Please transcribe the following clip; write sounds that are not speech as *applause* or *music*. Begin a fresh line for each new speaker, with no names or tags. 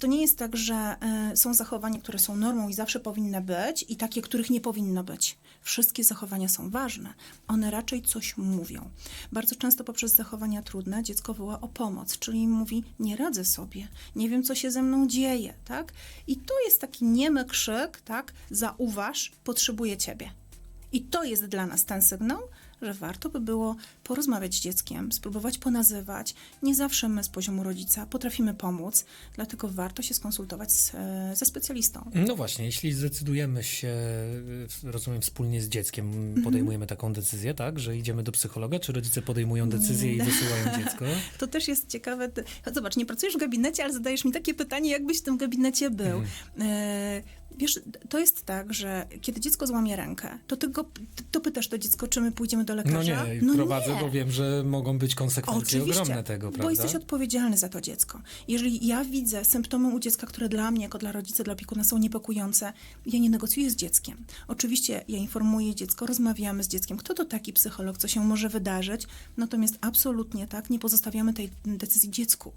To nie jest tak, że e, są zachowania, które są normą i zawsze powinny być, i takie, których nie powinno być. Wszystkie zachowania są ważne. One raczej coś mówią. Bardzo często poprzez zachowania trudne dziecko woła o pomoc, czyli mówi: Nie radzę sobie, nie wiem, co się ze mną dzieje. Tak? I to jest taki niemy krzyk, tak? Zauważ, potrzebuję ciebie. I to jest dla nas ten sygnał, że warto by było porozmawiać z dzieckiem, spróbować ponazywać. Nie zawsze my z poziomu rodzica potrafimy pomóc, dlatego warto się skonsultować z, e, ze specjalistą.
No właśnie, jeśli zdecydujemy się, y, rozumiem, wspólnie z dzieckiem,
Mhm.
podejmujemy taką decyzję, tak, że idziemy do psychologa, czy rodzice podejmują decyzję i wysyłają dziecko? *laughs*
To też jest ciekawe. Zobacz, nie pracujesz w gabinecie, ale zadajesz mi takie pytanie, jakbyś w tym gabinecie był. E, wiesz, to jest tak, że kiedy dziecko złamie rękę, to ty, go, to pytasz to dziecko, czy my pójdziemy do
No
lekarza?
nie, prowadzę, bo wiem, że mogą być konsekwencje
Oczywiście,
ogromne tego, prawda?
bo jesteś odpowiedzialny za to dziecko. Jeżeli ja widzę symptomy u dziecka, które dla mnie, jako dla rodzica, dla opiekuna są niepokojące, ja nie negocjuję z dzieckiem. Oczywiście ja informuję dziecko, rozmawiamy z dzieckiem, kto to taki psycholog, co się może wydarzyć, natomiast absolutnie tak, nie pozostawiamy tej decyzji dziecku.